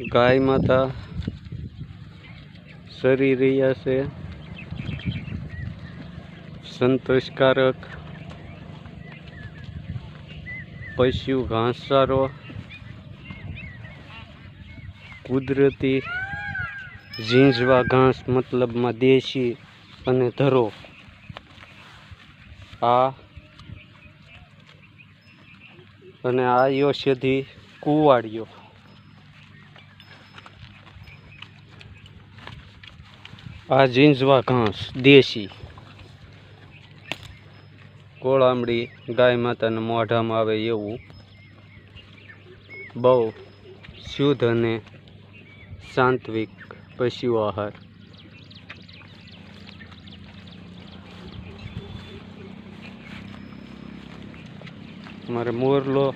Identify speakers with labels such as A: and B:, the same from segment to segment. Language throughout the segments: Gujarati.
A: ગાય માતા સરી રહ્યા છે. સંતોષકારક પશુ ઘાસચારો, કુદરતી ઝીંઝવા ઘાસ મતલબમાં દેશી અને ધરો. આ અને આ ઔષધિ કુવાડિયો આ જીંજવા ઘાસ, દેશી. કોળામડી, ગાય માતાને મોઢામાં આવે એવું. બહુ શુદ્ધ અને સાંત્વિક પશુ આહાર. મારે મોરલો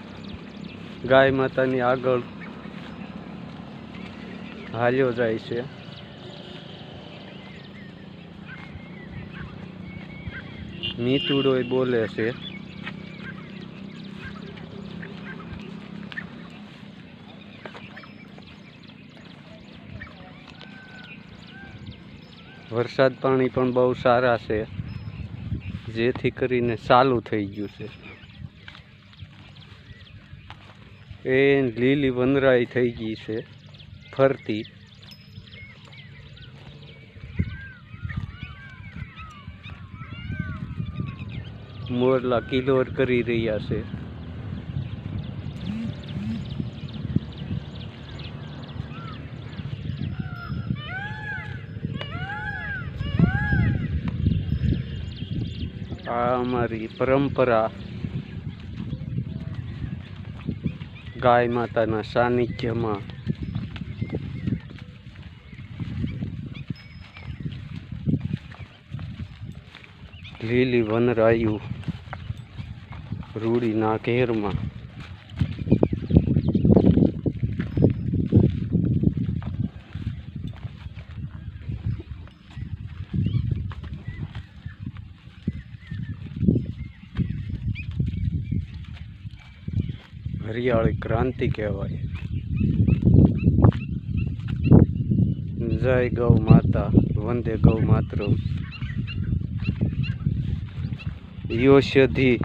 A: ગાય માતાની આગળ હાલ્યો જાય છે. મીતુડો બોલે છે. વરસાદ પાણી પણ બહુ સારા છે. જેથી કરીને ચાલુ થઈ ગયું છે. એ લીલી વનરાઈ થઈ ગઈ છે ફરતી. મોરલા કિલોર કરી રહ્યા છે. આ અમારી પરંપરા. ગાય માતાના સાનિધ્યમાં લીલી વનરાયુ રૂડીના ઘેરમાં. હરિયાળી ક્રાંતિ કહેવાય. જય ગૌ માતા વંદે ગૌ માતરમ. ઔષધિ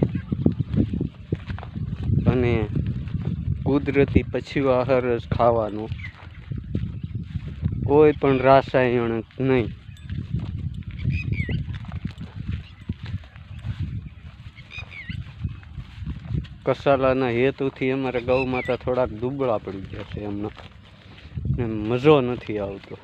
A: અને કુદરતી પછી આહાર જ ખાવાનો. કોઈ પણ રાસાયણ નહીં. કસાલાના હેતુથી અમારે ગૌ માતા થોડાક દુબળા પડી ગયા છે એમનો. મજો નથી આવતો.